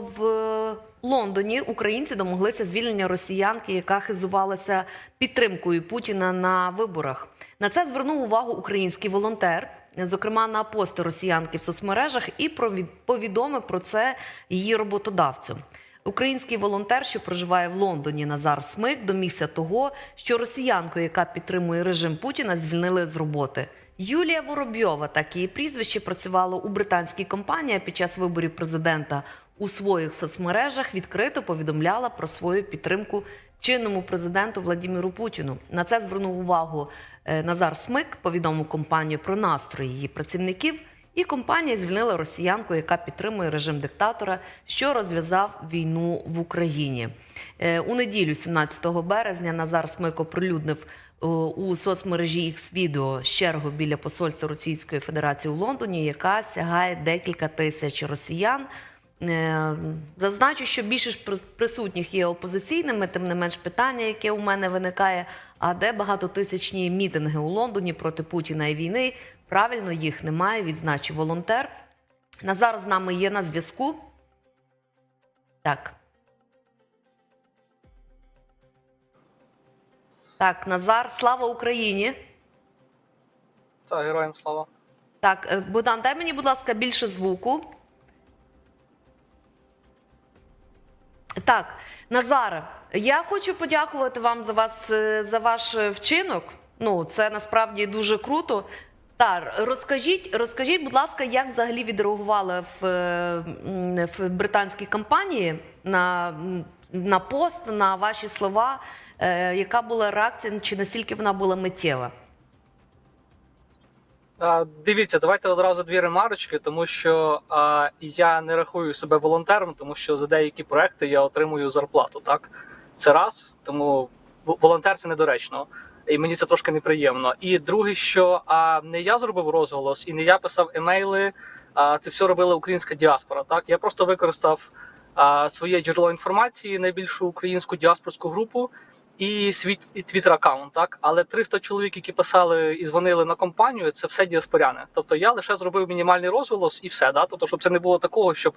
в Лондоні українці домоглися звільнення росіянки, яка хизувалася підтримкою Путіна на виборах. На це звернув увагу український волонтер, зокрема на пости росіянки в соцмережах, і повідомив про це її роботодавцю. Український волонтер, що проживає в Лондоні, Назар Смик, домігся того, що росіянку, яка підтримує режим Путіна, звільнили з роботи. Юлія Воробйова, так її прізвище, працювала у британській компанії під час виборів президента у своїх соцмережах відкрито повідомляла про свою підтримку чинному президенту Владимиру Путіну. На це звернув увагу е, Назар Смик, повідомив компанію про настрої її працівників. І компанія звільнила росіянку, яка підтримує режим диктатора, що розв'язав війну в Україні. Е, У неділю, 17 березня, Назар Смик оприлюднив е, у соцмережі X відео чергу біля посольства Російської Федерації у Лондоні, яка сягає декілька тисяч росіян. Е, Зазначу, що більше ж присутніх є опозиційними, тим не менш питання, яке у мене виникає, а де багатотисячні мітинги у Лондоні проти Путіна і війни. Правильно, їх немає, відзначив волонтер. Назар з нами є на зв'язку. Так. Так, Назар, слава Україні. Та героям слава. Так, е, Богдан, дай мені, будь ласка, більше звуку. Так, Назаре, я хочу подякувати вам за вас е, за ваш е, вчинок. Ну, це насправді дуже круто. Та розкажіть, розкажіть, будь ласка, як взагалі відреагували в, е, в британській компанії на, на пост, на ваші слова? Яка була реакція, чи наскільки вона була миттєва? Дивіться, давайте одразу дві ремарочки, тому що а, я не рахую себе волонтером, тому що за деякі проекти я отримую зарплату. Так, це раз, тому волонтер це недоречно, і мені це трошки неприємно. І друге, що а, не я зробив розголос, і не я писав емейли. А це все робила українська діаспора. Так, я просто використав а, своє джерело інформації, найбільшу українську діаспорську групу. І свій твіттер аккаунт, так але 300 чоловік, які писали і дзвонили на компанію, це все діаспоряни. Тобто я лише зробив мінімальний розголос і все. Да? Тобто, щоб це не було такого, щоб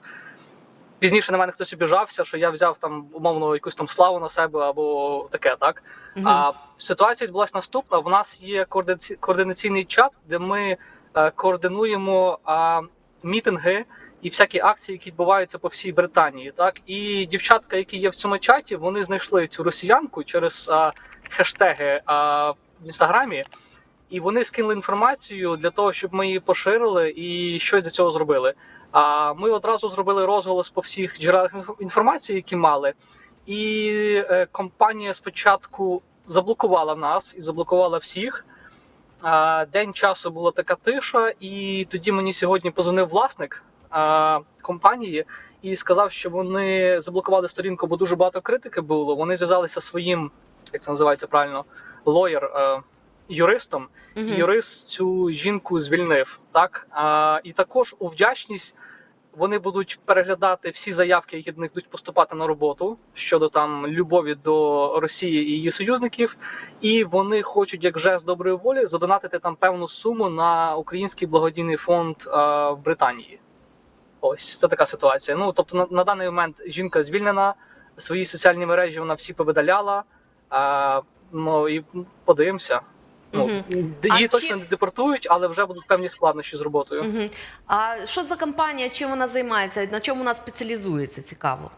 пізніше на мене хтось обіжався, що я взяв там умовно якусь там славу на себе або таке, так. Мгм. А ситуація відбулася наступна: в нас є координаці- координаційний чат, де ми е, координуємо а, мітинги. І всякі акції, які відбуваються по всій Британії, так і дівчатка, які є в цьому чаті, вони знайшли цю росіянку через а, хештеги а, в інстаграмі, і вони скинули інформацію для того, щоб ми її поширили і щось для цього зробили. А ми одразу зробили розголос по всіх джерелах інформації, які мали. І е, компанія спочатку заблокувала нас і заблокувала всіх. День часу була така тиша, і тоді мені сьогодні позвонив власник компанії і сказав, що вони заблокували сторінку, бо дуже багато критики було. Вони зв'язалися своїм, як це називається правильно, лоєр, е, юристом. І юрист цю жінку звільнив. Так а, і також у вдячність вони будуть переглядати всі заявки, які до них будуть поступати на роботу щодо там любові до Росії і її союзників. І вони хочуть, як жест доброї волі, задонатити там певну суму на український благодійний фонд а, в Британії. Ось це така ситуація. Ну тобто, на, на даний момент жінка звільнена, свої соціальні мережі вона всі повидаляла. А, ну і подивимося. Ну, д- А її чи- точно не депортують, але вже будуть певні складнощі з роботою. Мгм. А що за компанія? Чим вона займається? На чому вона спеціалізується? Цікаво.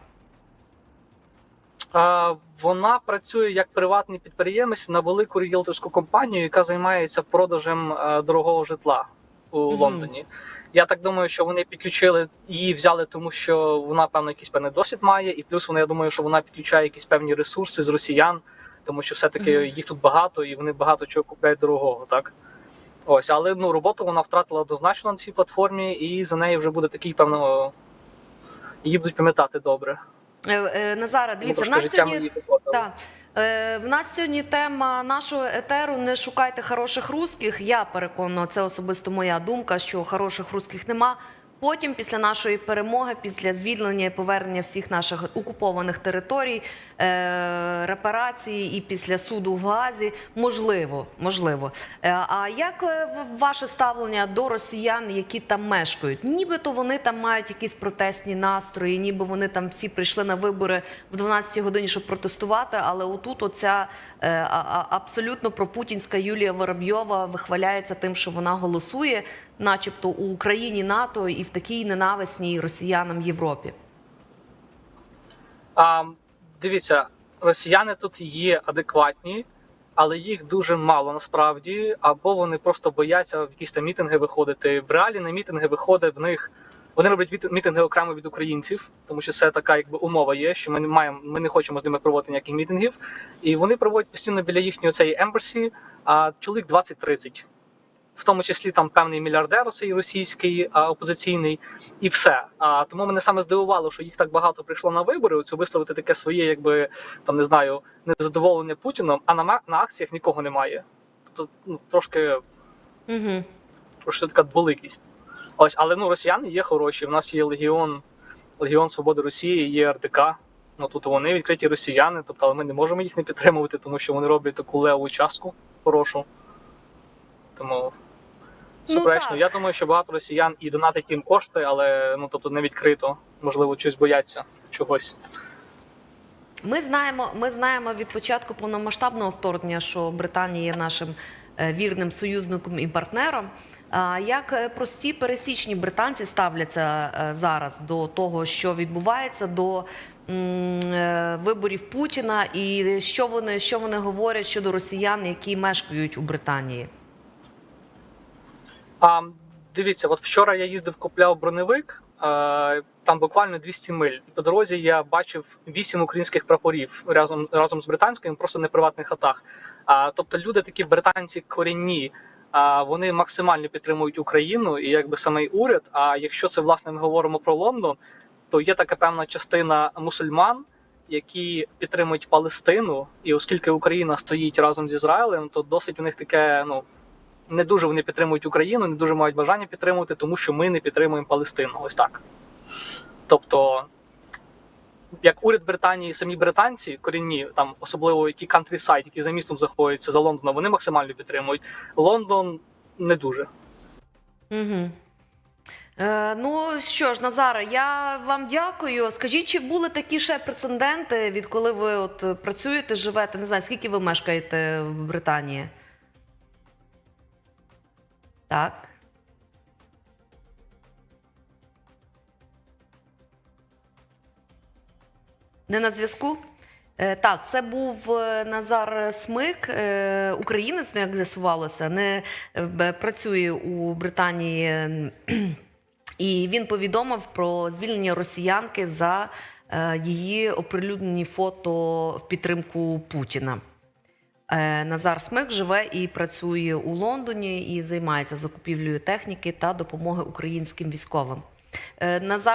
А, вона працює як приватний підприємець на велику ріелторську компанію, яка займається продажем е, дорогого житла у Мгм. Лондоні. Я так думаю, що вони підключили її, взяли, тому що вона певно якийсь певний досвід має, і плюс вони, я думаю, що вона підключає якісь певні ресурси з росіян, тому що все-таки Мгм. їх тут багато і вони багато чого купляють дорогого, так. Ось, але ну роботу вона втратила однозначно на цій платформі, і за неї вже буде такий, певно, її будуть пам'ятати добре. Е, е, Назара, дивіться, в нас сьогодні та, Е, в нас сьогодні тема нашого етеру не шукайте хороших русських. Я переконана, це особисто моя думка, що хороших русських нема. Потім, після нашої перемоги, після звільнення і повернення всіх наших окупованих територій, репарації і після суду в Газі, можливо, можливо. Е, а як е, ваше ставлення до росіян, які там мешкають? Нібито вони там мають якісь протестні настрої, ніби вони там всі прийшли на вибори в 12 годині, щоб протестувати. Але отут оця е, абсолютно пропутінська Юлія Воробйова вихваляється тим, що вона голосує, начебто у Україні НАТО і в такій ненависній росіянам Європі. Дивіться, росіяни тут є адекватні, але їх дуже мало насправді, або вони просто бояться в якісь там мітинги виходити. В реалі на мітинги виходить в них. Вони роблять мітинги окремо від українців, тому що це така якби умова є, що ми не маємо, ми не хочемо з ними проводити ніяких мітингів. І вони проводять постійно біля їхньої цієї ембасі, а чоловік 20-30. В тому числі там певний мільярдер, цей російський а, опозиційний, і все. А тому мене саме здивувало, що їх так багато прийшло на вибори. Оцю висловити таке своє, якби там не знаю, незадоволення Путіном, а на на акціях нікого немає. Тобто ну, трошки, Угу. трошки така дволикість. Ось, але ну росіяни є хороші. У нас є Легіон, Легіон Свободи Росії, є РДК. Ну тут вони відкриті росіяни, тобто але ми не можемо їх не підтримувати, тому що вони роблять таку леву частку хорошу. Тому суперечно. так. Я думаю, що багато росіян і донатять їм кошти, але ну тобто не відкрито, можливо, щось бояться чогось. Ми знаємо, ми знаємо від початку повномасштабного вторгнення, що Британія є нашим е, вірним союзником і партнером. А як е, прості пересічні британці ставляться е, зараз до того, що відбувається, до виборів Путіна, і що вони, що вони говорять щодо росіян, які мешкають у Британії? А дивіться, от вчора я їздив, купляв броневик. е, Там буквально 200 миль. І по дорозі я бачив 8 українських прапорів разом разом з британським, просто не приватних хатах. А тобто люди такі британці корінні. А вони максимально підтримують Україну і якби самий уряд. А якщо це власне ми говоримо про Лондон, то є така певна частина мусульман, які підтримують Палестину, і оскільки Україна стоїть разом з Ізраїлем, то досить у них таке ну не дуже вони підтримують Україну, не дуже мають бажання підтримувати, тому що ми не підтримуємо Палестину. Ось так. Тобто, як уряд Британії, самі британці корінні, там особливо які countryside, які за містом знаходяться за Лондоном, вони максимально підтримують. Лондон не дуже. Угу. Е, ну що ж, Назаре, я вам дякую. Скажіть, чи були такі ще прецеденти, відколи ви от працюєте, живете? Не знаю, скільки ви мешкаєте в Британії? Так. Не на зв'язку? Е, Так, це був е, Назар Смик, е, українець, ну як з'ясувалося, не працює у Британії. І він повідомив про звільнення росіянки за її оприлюднені фото в підтримку Путіна. Е, Назар Смик живе і працює у Лондоні і займається закупівлею техніки та допомоги українським військовим. Е, Назар